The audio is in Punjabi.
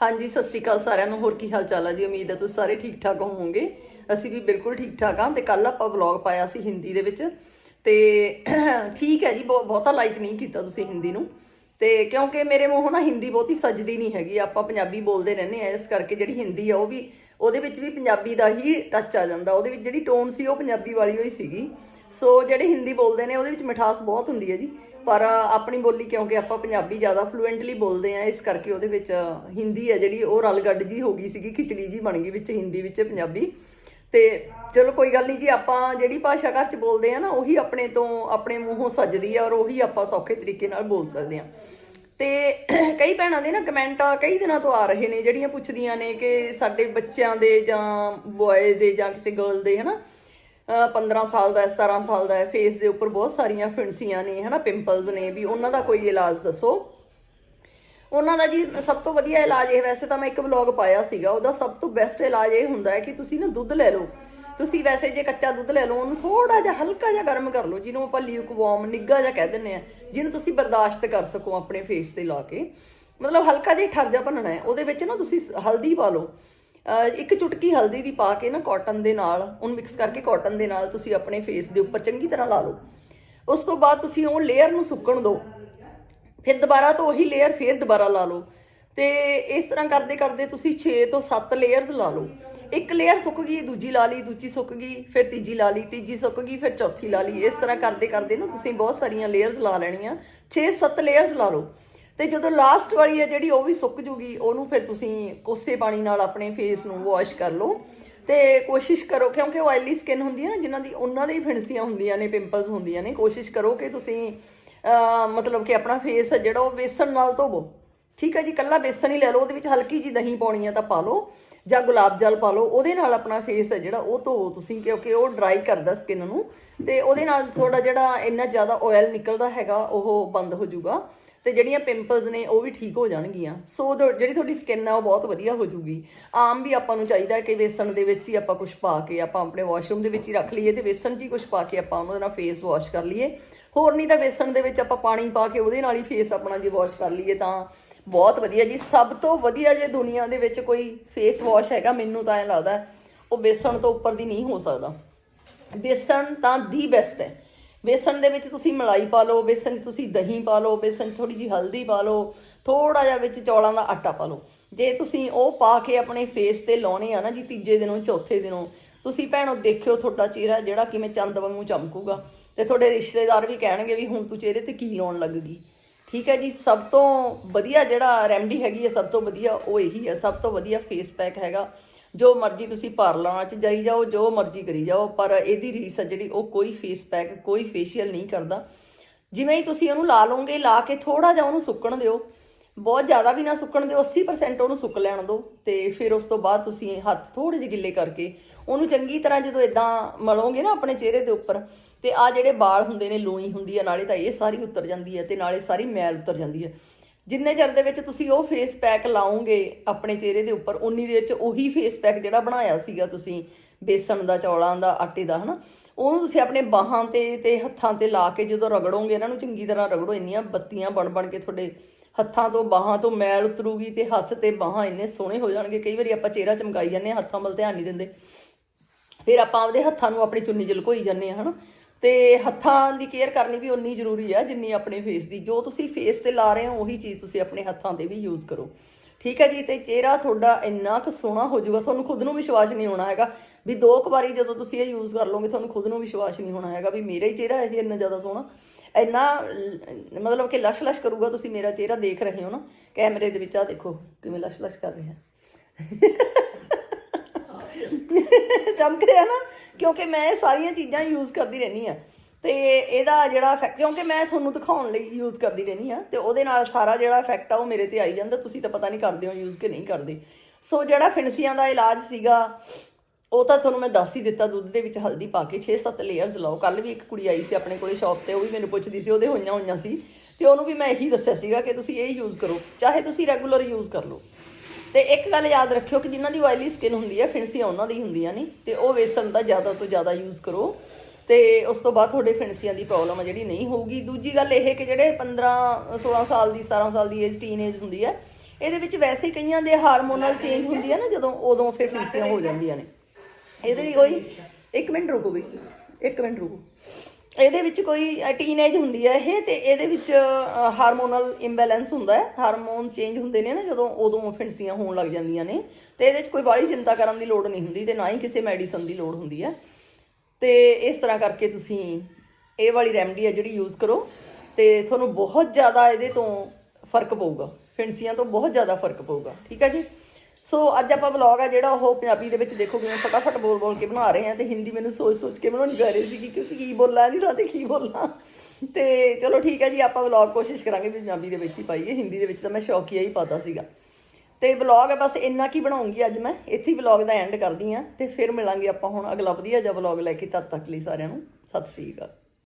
ਹਾਂਜੀ, ਸਤਿ ਸ਼੍ਰੀ ਅਕਾਲ ਸਾਰਿਆਂ ਨੂੰ। ਹੋਰ ਕੀ ਹਾਲ ਚਾਲ ਹੈ ਜੀ? ਉਮੀਦ ਹੈ ਤੁਸੀਂ ਸਾਰੇ ਠੀਕ ਠਾਕ ਹੋਵੋਗੇ। ਅਸੀਂ ਵੀ ਬਿਲਕੁਲ ਠੀਕ ਠਾਕ ਹਾਂ ਤੇ ਕੱਲ ਆਪਾਂ ਵਲੌਗ ਪਾਇਆ ਸੀ ਹਿੰਦੀ ਦੇ ਵਿੱਚ ਤੇ ਠੀਕ ਹੈ ਜੀ ਬਹੁ- ਬਹੁਤਾ ਲਾਈਕ ਨਹੀਂ ਕੀਤਾ ਤੁਸੀਂ ਹਿੰਦੀ ਨੂੰ। ਤੇ ਕਿਉਂਕਿ ਮੇਰੇ ਮੂੰਹੋਂ ਨਾ ਹਿੰਦੀ ਬਹੁਤੀ ਸੱਜਦੀ ਨਹੀਂ ਹੈਗੀ, ਆਪਾਂ ਪੰਜਾਬੀ ਬੋਲਦੇ ਰਹਿੰਦੇ ਆ ਇਸ ਕਰਕੇ ਜਿਹੜੀ ਹਿੰਦੀ ਆ ਉਹ ਵੀ, ਉਹਦੇ ਵਿੱਚ ਵੀ ਪੰਜਾਬੀ ਦਾ ਹੀ ਟੱਚ ਆ ਜਾਂਦਾ, ਉਹਦੇ ਵਿੱਚ ਜਿਹੜੀ ਟੋਨ ਸੀ ਉਹ ਪੰਜਾਬੀ ਵਾਲੀ ਹੋਈ ਸੀਗੀ। ਸੋ ਜਿਹੜੇ ਹਿੰਦੀ ਬੋਲਦੇ ਨੇ, ਉਹਦੇ ਵਿੱਚ ਮਿਠਾਸ ਬਹੁਤ ਹੁੰਦੀ ਹੈ ਜੀ। ਪਰ ਆਪਣੀ ਬੋਲੀ ਕਿਉਂਕਿ ਆਪਾਂ ਪੰਜਾਬੀ ਜ਼ਿਆਦਾ ਫਲੂਐਂਟਲੀ ਬੋਲਦੇ ਆ ਇਸ ਕਰਕੇ ਉਹਦੇ ਵਿੱਚ ਹਿੰਦੀ ਹੈ ਜਿਹੜੀ, ਉਹ ਰਲਗੱਡ ਜੀ ਹੋ ਗਈ ਸੀਗੀ, ਖਿਚੜੀ ਜੀ ਬਣ ਗਈ ਵਿੱਚ ਹਿੰਦੀ ਵਿੱਚ ਪੰਜਾਬੀ। ਤੇ ਚਲੋ ਕੋਈ ਗੱਲ ਨਹੀਂ ਜੀ, ਆਪਾਂ ਜਿਹੜੀ ਭਾਸ਼ਾ ਘਰ ਚ ਬੋਲਦੇ ਆ ਨਾ, ਉਹੀ ਆਪਣੇ ਤੋਂ ਆਪਣੇ ਮੂੰਹੋਂ ਸੱਜਦੀ ਆ ਔਰ ਉਹੀ ਆਪਾਂ ਸੌਖੇ ਤਰੀਕੇ ਨਾਲ ਬੋਲ ਸਕਦੇ ਆ। ਤੇ ਕਈ ਭੈਣਾਂ ਦੇ ਨਾ ਕਮੈਂਟ ਕਈ ਦਿਨਾਂ ਤੋਂ ਆ ਰਹੇ ਨੇ, ਜਿਹੜੀਆਂ ਪੁੱਛਦੀਆਂ ਨੇ ਕਿ ਸਾਡੇ ਬੱਚਿਆਂ ਦੇ ਜਾਂ ਬॉय ਦੇ ਜਾਂ ਕਿਸੇ ਗਰਲ ਦੇ, ਹਨਾ, ਅਹ 15 ਸਾਲ ਦਾ ਹੈ 17 ਸਾਲ ਦਾ ਫੇਸ ਦੇ ਉੱਪਰ ਬਹੁਤ ਸਾਰੀਆਂ ਫਿੰਸੀਆਂ ਨੇ, ਹਨਾ ਪਿੰਪਲਸ ਨੇ ਵੀ, ਉਹਨਾਂ ਦਾ ਕੋਈ ਇਲਾਜ ਦੱਸੋ। ਉਹਨਾਂ ਦਾ ਜੀ ਸਭ ਤੋਂ ਵਧੀਆ ਇਲਾਜ ਇਹ ਵੈਸੇ ਤਾਂ ਮੈਂ ਇੱਕ ਵਲੌਗ ਪਾਇਆ ਸੀਗਾ, ਉਹਦਾ ਸਭ ਤੋਂ ਬੈਸਟ ਇਲਾਜ ਇਹ ਹੁੰਦਾ ਹੈ ਕਿ ਤੁਸੀਂ ਨਾ ਦੁੱਧ ਲੈ ਲਓ। ਤੁਸੀਂ ਵੈਸੇ ਜੇ ਕੱਚਾ ਦੁੱਧ ਲੈ ਲਓ, ਉਹਨੂੰ ਥੋੜਾ ਜਿਹਾ ਹਲਕਾ ਜਿਹਾ ਗਰਮ ਕਰ ਲਓ, ਜਿਹਨੂੰ ਆਪਾਂ ਲਿਊਕ ਵਾਰਮ ਨਿੱਗਾ ਜਿਹਾ ਕਹਿ ਦਿੰਦੇ ਆ ਜਿਹਨੂੰ ਤੁਸੀਂ ਬਰਦਾਸ਼ਤ ਕਰ ਸਕੋ ਆਪਣੇ ਫੇਸ ਤੇ ਲਾ ਕੇ। ਮਤਲਬ ਹਲਕਾ ਜਿਹਾ ਠਰਜਾ ਭੰਨਣਾ ਹੈ, ਉਹਦੇ ਵਿੱਚ ਨਾ ਤੁਸੀਂ ਹਲਦੀ ਪਾ ਲਓ। ਇੱਕ ਚੁਟਕੀ ਹਲਦੀ ਦੀ ਪਾ ਕੇ ਨਾ ਕਾਟਨ ਦੇ ਨਾਲ, ਉਹਨੂੰ ਮਿਕਸ ਕਰਕੇ ਕਾਟਨ ਦੇ ਨਾਲ ਤੁਸੀਂ ਆਪਣੇ ਫੇਸ ਦੇ ਉੱਪਰ ਚੰਗੀ ਤਰ੍ਹਾਂ ਲਾ ਲਓ। ਉਸ ਤੋਂ ਬਾਅਦ ਤੁਸੀਂ ਉਹ ਲੇਅਰ ਨੂੰ ਸੁੱਕਣ ਦਿਓ। ਫਿਰ ਦੁਬਾਰਾ ਤੋਂ ਉਹੀ ਲੇਅਰ ਫਿਰ ਦੁਬਾਰਾ ਲਾ ਲਓ। ਤੇ ਇਸ ਤਰ੍ਹਾਂ ਕਰਦੇ ਕਰਦੇ ਤੁਸੀਂ 6 ਤੋਂ 7 ਲੇਅਰਸ ਲਾ ਲਓ। ਇੱਕ ਲੇਅਰ ਸੁੱਕ ਗਈ, ਦੂਜੀ ਲਾ ਲਈ, ਦੂਜੀ ਸੁੱਕ ਗਈ, ਫਿਰ ਤੀਜੀ ਲਾ ਲਈ, ਤੀਜੀ ਸੁੱਕ ਗਈ, ਫਿਰ ਚੌਥੀ ਲਾ ਲਈ। ਇਸ ਤਰ੍ਹਾਂ ਕਰਦੇ ਕਰਦੇ ਨਾ ਤੁਸੀਂ ਬਹੁਤ ਸਾਰੀਆਂ ਲੇਅਰਸ ਲਾ ਲੈਣੀਆਂ। 6-7 ਲੇਅਰਸ ਲਾ ਲਓ। ਤੇ ਜਦੋਂ ਲਾਸਟ ਵਾਲੀ ਹੈ ਜਿਹੜੀ, ਉਹ ਵੀ ਸੁੱਕ ਜੂਗੀ, ਉਹਨੂੰ ਫਿਰ ਤੁਸੀਂ ਕੋਸੇ ਪਾਣੀ ਨਾਲ ਆਪਣੇ ਫੇਸ ਨੂੰ ਵਾਸ਼ ਕਰ ਲਓ। ਤੇ ਕੋਸ਼ਿਸ਼ ਕਰੋ, ਕਿਉਂਕਿ ਉਹ ਆਇਲੀ ਸਕਿਨ ਹੁੰਦੀ ਹੈ ਨਾ, ਜਿਨ੍ਹਾਂ ਦੀ ਉਹਨਾਂ ਦੇ ਹੀ ਫਿਣਸੀਆਂ ਹੁੰਦੀਆਂ ਨੇ ਪਿੰਪਲਸ ਹੁੰਦੀਆਂ ਨੇ, ਕੋਸ਼ਿਸ਼ ਕਰੋ ਕਿ ਤੁਸੀਂ ਮਤਲਬ ਕਿ ਆਪਣਾ ਫੇਸ ਹੈ ਜਿਹੜਾ ਉਹ ਬੇਸਣ ਨਾਲ ਧੋਵੋ। ਠੀਕ ਹੈ ਜੀ, ਕੱਲਾ ਬੇਸਣ ਹੀ ਲੈ ਲਓ, ਉਹਦੇ ਵਿੱਚ ਹਲਕੀ ਜੀ ਦਹੀਂ ਪਾਉਣੀ ਆ ਤਾਂ ਪਾ ਲਓ, ਜਾਂ ਗੁਲਾਬ ਜਲ ਪਾ ਲਓ, ਉਹਦੇ ਨਾਲ ਆਪਣਾ ਫੇਸ ਹੈ ਜਿਹੜਾ, ਉਹ ਧੋਵੋ ਤੁਸੀਂ, ਕਿਉਂਕਿ ਉਹ ਡਰਾਈ ਕਰਦਾ ਸਕਿਨ ਨੂੰ। ਤੇ ਉਹਦੇ ਨਾਲ ਥੋੜਾ ਜਿਹੜਾ ਇੰਨਾ ਜ਼ਿਆਦਾ ਆਇਲ ਨਿਕਲਦਾ ਹੈਗਾ, ਉਹ ਬੰਦ ਹੋ ਜਾਊਗਾ। ਤੇ ਜਿਹੜੀਆਂ ਪਿੰਪਲਸ ਨੇ, ਉਹ ਵੀ ਠੀਕ ਹੋ ਜਾਣਗੀਆਂ। ਸੋ ਜੋ- ਜਿਹੜੀ ਤੁਹਾਡੀ ਸਕਿਨ ਆ, ਉਹ ਬਹੁਤ ਵਧੀਆ ਹੋ ਜਾਊਗੀ ਆਮ ਵੀ ਆਪਾਂ ਨੂੰ ਚਾਹੀਦਾ ਕਿ ਵੇਸਣ ਦੇ ਵਿੱਚ ਹੀ ਆਪਾਂ ਕੁਝ ਪਾ ਕੇ, ਆਪਾਂ ਆਪਣੇ ਵਾਸ਼ਰੂਮ ਦੇ ਵਿੱਚ ਹੀ ਰੱਖ ਲਈਏ ਤੇ ਵੇਸਣ 'ਚ ਹੀ ਕੁਝ ਪਾ ਕੇ ਆਪਾਂ ਉਹਨਾਂ ਨਾਲ ਫੇਸ ਵਾਸ਼ ਕਰ ਲਈਏ। ਹੋਰ ਨਹੀਂ ਤਾਂ ਵੇਸਣ ਦੇ ਵਿੱਚ ਆਪਾਂ ਪਾਣੀ ਪਾ ਕੇ ਉਹਦੇ ਨਾਲ ਹੀ ਫੇਸ ਆਪਣਾ ਜੇ ਵਾਸ਼ ਕਰ ਲਈਏ ਤਾਂ ਬਹੁਤ ਵਧੀਆ ਜੀ। ਸਭ ਤੋਂ ਵਧੀਆ ਜੇ ਦੁਨੀਆ ਦੇ ਵਿੱਚ ਕੋਈ ਫੇਸ ਵਾਸ਼ ਹੈਗਾ, ਮੈਨੂੰ ਤਾਂ ਐਂ ਲੱਗਦਾ, ਉਹ ਬੇਸਣ ਤੋਂ ਉੱਪਰ ਦੀ ਨਹੀਂ ਹੋ ਸਕਦਾ। ਬੇਸਣ ਤਾਂ ਦੀ ਬੈਸਟ ਹੈ। ਬੇਸਣ ਦੇ ਵਿੱਚ ਤੁਸੀਂ ਮਲਾਈ ਪਾ ਲਓ, ਬੇਸਣ 'ਚ ਤੁਸੀਂ ਦਹੀਂ ਪਾ ਲਓ, ਬੇਸਣ 'ਚ ਥੋੜੀ ਜਿਹੀ ਹਲਦੀ ਪਾ ਲਓ ਥੋੜਾ ਜਿਹਾ ਵਿੱਚ ਚੌਲਾਂ ਦਾ ਆਟਾ ਪਾ ਲਓ। ਜੇ ਤੁਸੀਂ ਉਹ ਪਾ ਕੇ ਆਪਣੇ ਫੇਸ ਤੇ ਲਾਉਣੇ ਆ ਨਾ ਜੀ ਤੀਜੇ ਦਿਨੋਂ, ਚੌਥੇ ਦਿਨੋਂ, ਤੁਸੀਂ ਭੈਣੋ ਦੇਖਿਓ ਤੁਹਾਡਾ ਚਿਹਰਾ ਜਿਹੜਾ ਕਿਵੇਂ ਚੰਦ ਵਾਂਗੂ ਚਮਕੂਗਾ। ਤੇ ਤੁਹਾਡੇ ਰਿਸ਼ਤੇਦਾਰ ਵੀ ਕਹਿਣਗੇ ਵੀ ਹੁਣ ਤੂੰ ਚਿਹਰੇ ਤੇ ਕੀ ਲਾਉਣ ਲੱਗ ਗਈ। ਠੀਕ ਹੈ ਜੀ, ਸਭ ਤੋਂ ਵਧੀਆ ਜਿਹੜਾ ਰੈਮਡੀ ਹੈਗੀ ਹੈ, ਸਭ ਤੋਂ ਵਧੀਆ ਉਹ ਇਹੀ ਹੈ, ਸਭ ਤੋਂ ਵਧੀਆ ਫੇਸ ਪੈਕ ਹੈਗਾ। ਜੋ ਮਰਜ਼ੀ ਤੁਸੀਂ ਪਾਰਲਰਾਂ 'ਚ ਜਾਈ ਜਾਓ, ਜੋ ਮਰਜ਼ੀ ਕਰੀ ਜਾਓ, ਪਰ ਇਹਦੀ ਰੀਸ ਹੈ ਜਿਹੜੀ ਉਹ ਕੋਈ ਫੇਸ ਪੈਕ ਕੋਈ ਫੇਸ਼ੀਅਲ ਨਹੀਂ ਕਰਦਾ। ਜਿਵੇਂ ਹੀ ਤੁਸੀਂ ਉਹਨੂੰ ਲਾ ਲਓਗੇ, ਲਾ ਕੇ ਥੋੜਾ ਜਿਹਾ ਉਹਨੂੰ ਸੁੱਕਣ ਦਿਓ। ਬਹੁਤ ਜ਼ਿਆਦਾ ਵੀ ਨਾ ਸੁੱਕਣ ਦਿਓ 80% ਉਹਨੂੰ ਸੁੱਕ ਲੈਣ ਦਿਓ। ਤੇ ਫਿਰ ਉਸ ਤੋਂ ਬਾਅਦ ਤੁਸੀਂ ਹੱਥ ਥੋੜੇ ਜਿਹੇ ਗਿੱਲੇ ਕਰਕੇ ਉਹਨੂੰ ਚੰਗੀ ਤਰ੍ਹਾਂ ਜਦੋਂ ਇਦਾਂ ਮਲੋਗੇ ਨਾ ਆਪਣੇ ਚਿਹਰੇ ਦੇ ਉੱਪਰ, ਤੇ ਆ ਜਿਹੜੇ ਵਾਲ ਹੁੰਦੇ ਨੇ, ਲੋਈ ਹੁੰਦੀ ਹੈ ਨਾਲੇ ਤਾਂ ਇਹ ਸਾਰੀ ਉਤਰ ਜਾਂਦੀ ਹੈ ਤੇ ਨਾਲੇ ਸਾਰੀ ਮੈਲ ਉਤਰ ਜਾਂਦੀ ਹੈ ਜਿੰਨੇ ਚਿਰ ਦੇ ਵਿੱਚ ਤੁਸੀਂ ਉਹ ਫੇਸ ਪੈਕ ਲਾਓਗੇ ਆਪਣੇ ਚਿਹਰੇ ਦੇ ਉੱਪਰ, ਉਨੀ ਦੇਰ 'ਚ ਉਹੀ ਫੇਸ ਪੈਕ ਜਿਹੜਾ ਬਣਾਇਆ ਸੀਗਾ ਤੁਸੀਂ, ਬੇਸਣ ਦਾ, ਚੌਲਾਂ ਦਾ, ਆਟੇ ਦਾ, ਹਨਾ? ਉਹਨੂੰ ਤੁਸੀਂ ਆਪਣੇ ਬਾਹਾਂ ਤੇ ਤੇ ਹੱਥਾਂ ਤੇ ਲਾ ਕੇ ਜਦੋਂ ਰਗੜੋਗੇ ਇਹਨਾਂ ਨੂੰ ਚੰਗੀ ਤਰ੍ਹਾਂ ਰਗੜੋ, ਇੰਨੀਆਂ ਬੱਤੀਆਂ ਬਣ ਬਣ ਕੇ ਤੁਹਾਡੇ ਹੱਥਾਂ ਤੋਂ, ਬਾਹਾਂ ਤੋਂ ਮੈਲ ਉਤਰੂਗੀ ਤੇ ਹੱਥ ਤੇ ਬਾਹਾਂ ਇੰਨੇ ਸੋਹਣੇ ਹੋ ਜਾਣਗੇ। ਕਈ ਵਾਰੀ ਆਪਾਂ ਚਿਹਰਾ ਚਮਕਾਈ ਜਾਂਦੇ ਹਾਂ, ਹੱਥਾਂ ਵੱਲ ਧਿਆਨ ਨਹੀਂ ਦਿੰਦੇ। ਫਿਰ ਆਪਾਂ ਆਪਦੇ ਹੱਥਾਂ ਨੂੰ ਆਪਣੀ ਚੁੰਨੀ 'ਚ ਲੁਕੋਈ ਜਾਂਦੇ ਆ ਹਨਾ? ਤੇ ਹੱਥਾਂ ਦੀ ਕੇਅਰ ਕਰਨੀ ਵੀ ਉਨੀ ਜ਼ਰੂਰੀ ਆ ਜਿੰਨੀ ਆਪਣੇ ਫੇਸ ਦੀ। ਜੋ ਤੁਸੀਂ ਫੇਸ ਤੇ ਲਾ ਰਹੇ ਹੋ, ਉਹੀ ਚੀਜ਼ ਤੁਸੀਂ ਆਪਣੇ ਹੱਥਾਂ ਤੇ ਵੀ ਯੂਜ਼ ਕਰੋ। ਠੀਕ ਹੈ ਜੀ, ਤੇ ਚਿਹਰਾ ਤੁਹਾਡਾ ਇੰਨਾ ਕੁ ਸੋਹਣਾ ਹੋ ਜਾਊਗਾ, ਤੁਹਾਨੂੰ ਖੁਦ ਨੂੰ ਵਿਸ਼ਵਾਸ ਨਹੀਂ ਹੋਣਾ ਹੈਗਾ ਵੀ ਦੋ ਕੁ ਵਾਰੀ ਜਦੋਂ ਤੁਸੀਂ ਇਹ ਯੂਜ਼ ਕਰ ਲਓਗੇ, ਤੁਹਾਨੂੰ ਖੁਦ ਨੂੰ ਵਿਸ਼ਵਾਸ ਨਹੀਂ ਹੋਣਾ ਹੈਗਾ ਵੀ ਮੇਰਾ ਹੀ ਚਿਹਰਾ ਇਹ ਇੰਨਾ ਜ਼ਿਆਦਾ ਸੋਹਣਾ। ਇੰਨਾ, ਮਤਲਬ ਕਿ ਲਸ਼ ਲਸ਼ ਕਰੂਗਾ ਤੁਸੀਂ ਮੇਰਾ ਚਿਹਰਾ ਦੇਖ ਰਹੇ ਹੋ ਨਾ, ਕੈਮਰੇ ਦੇ ਵਿੱਚ ਆ ਦੇਖੋ ਕਿਵੇਂ ਲਸ਼ ਲਸ਼ ਕਰ ਰਿਹਾ। ਚਮਕ ਰਿਹਾ ਨਾ, ਕਿਉਂਕਿ ਮੈਂ ਇਹ ਸਾਰੀਆਂ ਚੀਜ਼ਾਂ ਯੂਜ਼ ਕਰਦੀ ਰਹਿੰਦੀ ਆ ਤੇ ਇਹਦਾ ਜਿਹੜਾ ਇਫੈਕਟ ਕਿਉਂਕਿ ਮੈਂ ਤੁਹਾਨੂੰ ਦਿਖਾਉਣ ਲਈ ਯੂਜ਼ ਕਰਦੀ ਰਹਿੰਦੀ ਆ ਤੇ ਉਹਦੇ ਨਾਲ ਸਾਰਾ ਜਿਹੜਾ ਇਫੈਕਟ ਆ ਉਹ ਮੇਰੇ ਤੇ ਆਈ ਜਾਂਦਾ, ਤੁਸੀਂ ਤਾਂ ਪਤਾ ਨਹੀਂ ਕਰਦੇ ਹੋ ਯੂਜ਼ ਕਿ ਨਹੀਂ ਕਰਦੇ। ਸੋ ਜਿਹੜਾ ਫਿਣਸੀਆਂ ਦਾ ਇਲਾਜ ਸੀਗਾ, ਉਹ ਤਾਂ ਤੁਹਾਨੂੰ ਮੈਂ ਦੱਸ ਹੀ ਦਿੱਤਾ, ਦੁੱਧ ਦੇ ਵਿੱਚ ਹਲਦੀ ਪਾ ਕੇ 6-7 ਲੇਅਰਸ ਲਾਓ। ਕੱਲ ਵੀ ਇੱਕ ਕੁੜੀ ਆਈ ਸੀ ਆਪਣੇ ਕੋਲੇ ਸ਼ਾਪ ਤੇ, ਉਹ ਵੀ ਮੈਨੂੰ ਪੁੱਛਦੀ ਸੀ, ਉਹਦੇ ਹੋਈਆਂ ਹੋਈਆਂ ਸੀ। ਤੇ ਉਹਨੂੰ ਵੀ ਮੈਂ ਇਹੀ ਦੱਸਿਆ ਸੀਗਾ ਕਿ ਤੁਸੀਂ ਇਹ ਯੂਜ਼ ਕਰੋ, ਚਾਹੇ ਤੁਸੀਂ ਰੈਗੂਲਰ ਯੂਜ਼ ਕਰ ਲਓ। ਤੇ ਇੱਕ ਗੱਲ ਯਾਦ ਰੱਖਿਓ ਕਿ ਜਿਨ੍ਹਾਂ ਦੀ ਆਇਲੀ ਸਕਿਨ ਹੁੰਦੀ ਹੈ, ਫਿਣਸੀਆਂ ਉਹਨਾਂ ਦੀ ਹੁੰਦੀਆਂ ਨਹੀਂ ਤੇ ਉਹ ਵੇਸਣ ਦਾ ਜ਼ਿਆਦਾ ਤੋਂ ਜ਼ਿਆਦਾ ਯੂਜ਼ ਕਰੋ। ਤੇ ਉਸ ਤੋਂ ਬਾਅਦ ਤੁਹਾਡੇ ਫਿਣਸੀਆਂ ਦੀ ਪ੍ਰੋਬਲਮ ਆ ਜਿਹੜੀ ਨਹੀਂ ਹੋਊਗੀ। ਦੂਜੀ ਗੱਲ ਇਹ ਕਿ ਜਿਹੜੇ 15 16 ਸਾਲ ਦੀ 17 ਸਾਲ ਦੀ ਏਜ ਟੀਨ ਏਜ ਹੁੰਦੀ ਹੈ, ਇਹਦੇ ਵਿੱਚ ਵੈਸੇ ਕਈਆਂ ਦੇ ਹਾਰਮੋਨਲ ਚੇਂਜ ਹੁੰਦੀ ਹੈ ਨਾ, ਜਦੋਂ ਉਦੋਂ ਫਿਰ ਫਿੰਸੀਆਂ ਹੋ ਜਾਂਦੀਆਂ ਨੇ। ਇਹਦੇ ਲਈ ਕੋਈ ਇੱਕ ਮਿੰਟ ਰੁਕੋ ਵੀ ਇੱਕ ਮਿੰਟ ਰੁਕੋ। ਇਹਦੇ ਵਿੱਚ ਕੋਈ ਟੀਨੇਜ ਹੁੰਦੀ ਹੈ ਇਹ ਤੇ ਇਹਦੇ ਵਿੱਚ ਹਾਰਮੋਨਲ ਇੰਬੈਲੈਂਸ ਹੁੰਦਾ ਹੈ। ਹਾਰਮੋਨ ਚੇਂਜ ਹੁੰਦੇ ਨੇ ਨਾ ਜਦੋਂ ਉਦੋਂ ਫਿੰਸੀਆਂ ਹੋਣ ਲੱਗ ਜਾਂਦੀਆਂ ਨੇ। ਤੇ ਇਹਦੇ ਵਿੱਚ ਕੋਈ ਬਾਹਲੀ ਚਿੰਤਾ ਕਰਨ ਦੀ ਲੋੜ ਨਹੀਂ ਹੁੰਦੀ ਤੇ ਨਾ ਹੀ ਕਿਸੇ ਮੈਡੀਸਨ ਦੀ ਲੋੜ ਹੁੰਦੀ ਹੈ ਤੇ ਇਸ ਤਰ੍ਹਾਂ ਕਰਕੇ ਤੁਸੀਂ ਇਹ ਵਾਲੀ ਰੈਮਡੀ ਹੈ ਜਿਹੜੀ ਯੂਜ਼ ਕਰੋ ਤੇ ਤੁਹਾਨੂੰ ਬਹੁਤ ਜ਼ਿਆਦਾ ਇਹਦੇ ਤੋਂ ਫ਼ਰਕ ਪਊਗਾ। ਫਿੰਸੀਆਂ ਤੋਂ ਬਹੁਤ ਜ਼ਿਆਦਾ ਫ਼ਰਕ ਪਊਗਾ। ਠੀਕ ਹੈ ਜੀ? ਸੋ ਅੱਜ ਆਪਾਂ ਵਲੌਗ ਆ ਜਿਹੜਾ ਉਹ ਪੰਜਾਬੀ ਦੇ ਵਿੱਚ ਦੇਖੋ ਕਿਵੇਂ ਫਟਾਫਟ ਬੋਲ ਬੋਲ ਕੇ ਬਣਾ ਰਹੇ ਹਾਂ ਤੇ ਹਿੰਦੀ ਮੈਨੂੰ ਸੋਚ ਸੋਚ ਕੇ ਬਣਾਉਣੀ ਪੈ ਰਹੀ ਸੀ ਕਿਉਂਕਿ ਕੀ ਬੋਲਾਂ ਨਹੀਂ ਤਾਂ ਤੇ ਕੀ ਬੋਲਾਂ। ਤੇ ਚਲੋ ਠੀਕ ਹੈ ਜੀ, ਆਪਾਂ ਵਲੌਗ ਕੋਸ਼ਿਸ਼ ਕਰਾਂਗੇ ਵੀ ਪੰਜਾਬੀ ਦੇ ਵਿੱਚ ਹੀ ਪਾਈਏ, ਹਿੰਦੀ ਦੇ ਵਿੱਚ ਤਾਂ ਮੈਂ ਸ਼ੌਕੀਆ ਹੀ ਪਾਤਾ ਸੀਗਾ। ਤੇ ਵਲੌਗ ਬਸ ਇੰਨਾ ਕੀ ਬਣਾਉਂਗੀ ਅੱਜ ਮੈਂ, ਇੱਥੇ ਹੀ ਵਲੌਗ ਦਾ ਐਂਡ ਕਰਦੀ ਹਾਂ ਤੇ ਫਿਰ ਮਿਲਾਂਗੇ ਆਪਾਂ ਹੁਣ ਅਗਲਾ ਵਧੀਆ ਜਿਹਾ ਵਲੌਗ ਲੈ ਕੇ ਤਦ ਤੱਕ ਲਈ ਸਾਰਿਆਂ ਨੂੰ। ਸਤਿ ਸ਼੍ਰੀ ਅਕਾਲ।